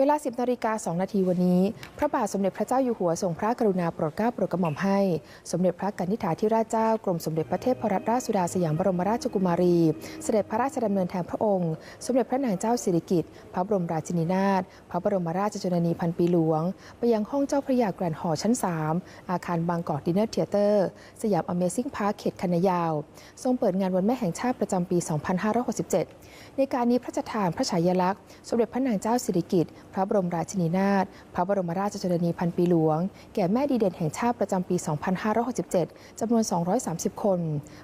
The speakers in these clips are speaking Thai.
เวลา 10นาฬิกา2นาทีวันนี้ พระบาทสมเด็จพระเจ้าอยู่หัวทรงพระกรุณาโปรดเกล้าโปรดกระหม่อมให้ สมเด็จพระกนิษฐาธิราชเจ้ากรมสมเด็จพระเทพรัตนราชสุดาสยามบรมราชกุมารี เสด็จพระราชดำเนินแทนพระองค์ สมเด็จพระนางเจ้าสิริกิติ์พระบรมราชินีนาถพระบรมราชชนนีพันปีหลวง ไปยังห้องเจ้าพระยาแกรนด์หอชั้น 3 อาคารบางกอกดินเนอร์เทเตอร์สยามอเมซิ่งพาร์คเขตคันยาว ทรงเปิดงานวันแม่แห่งชาติประจำปี 2567 ในการนี้พระราชทานพระฉายาลักษณ์ สมเด็จพระนางเจ้าสิริกิติ์ พระบรมราชินีนาถพระบรมราชชนนีพันปีหลวง แก่แม่ดีเด่นแห่งชาติประจำปี 2567จำนวน 230 คน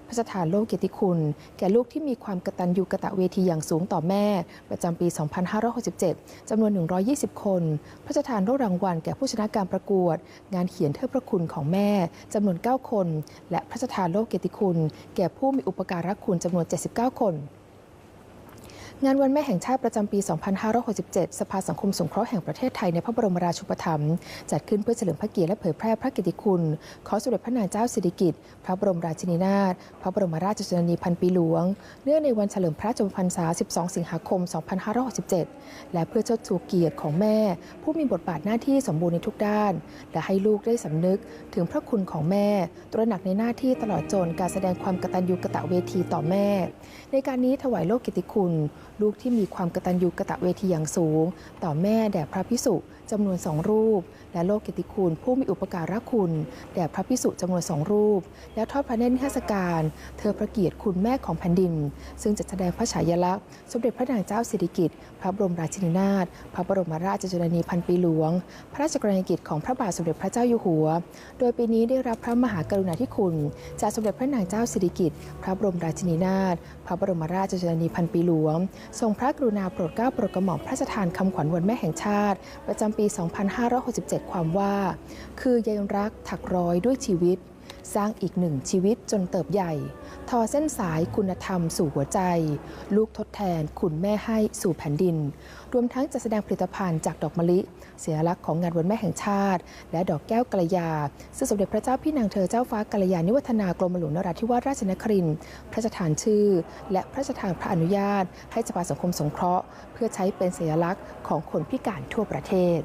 พระราชทานโล่เกียรติคุณ แก่ลูกที่มีความกตัญญูกตะเวทีอย่างสูงต่อแม่ ประจำปี 2567จำนวน 120 คน พระราชทานโล่รางวัลแก่ผู้ชนะการประกวด งานเขียนเทิดพระคุณของแม่จำนวน 9 คน และพระราชทานโล่เกียรติคุณ แก่ผู้มีอุปการะคุณจำนวน 79 คน งานวันแม่แห่งชาติประจำปี 2567 สภาสังคมสงเคราะห์แห่งประเทศไทยในพระบรมราชูปถัมภ์จัดขึ้นเพื่อเฉลิมพระเกียรติและเผยแพร่พระกิตติคุณ ของสมเด็จพระนางเจ้าสิริกิติ์ พระบรมราชินีนาถ พระบรมราชชนนีพันปีหลวง เนื่องในวันเฉลิมพระชนมพรรษา 12 สิงหาคม 2567 และเพื่อเชิดชูเกียรติของแม่ ผู้มีบทบาทหน้าที่สมบูรณ์ในทุกด้าน และให้ลูกได้สำนึกถึงพระคุณของแม่ ตระหนักในหน้าที่ตลอดจนการแสดงความกตัญญูกตเวทีต่อแม่ ในการนี้ถวายโลกกิตติคุณลูกที่มีความกตัญญูกะตะเวทีอย่างสูง ต่อแม่แด่พระพิสุจำนวนสองรูป และโลกกิตติคุณผู้มีอุปการะคุณ แด่พระพิสุจำนวนสองรูป และทอดพระเนตรนิทรรศการ เธอพระเกียรติคุณแม่ของแผ่นดิน ซึ่งจะแสดงพระฉายาลักษณ์ สมเด็จพระนางเจ้าสิริกิติ์พระบรมราชินีนาถพระบรมราชชนนีพันปีหลวง พระราชกรณียกิจของพระบาทสมเด็จพระเจ้าอยู่หัว โดยปีนี้ได้รับพระมหากรุณาธิคุณจากสมเด็จพระนางเจ้าสิริกิติ์พระบรมราชินีนาถพระบรมราชชนนีพันปีหลวงทรงพระกรุณาโปรดเกล้าโปรดกระหม่อมพระราชทานคำขวัญวันแม่แห่งชาติ ประจำปี 2567 ความว่า คือใยรักถักร้อยด้วยชีวิต สร้างอีกหนึ่งชีวิตจนเติบใหญ่ ทอเส้นสายคุณธรรมสู่หัวใจ ลูกทดแทนคุณแม่ให้สู่แผ่นดิน รวมทั้งจัดแสดงผลิตภัณฑ์จากดอกมะลิเสียลักษณ์ของงานวันแม่แห่งชาติ และดอกแก้วกัลยา ซึ่งสมเด็จพระเจ้าพี่นางเธอเจ้าฟ้ากัลยาณิวัฒนากรมหลวงนราธิวาสราชนครินทร์พระราชทานชื่อ และพระราชทานพระอนุญาต ให้สภาสังคมสงเคราะห์ เพื่อใช้เป็นสัญลักษณ์ของคนพิการทั่วประเทศ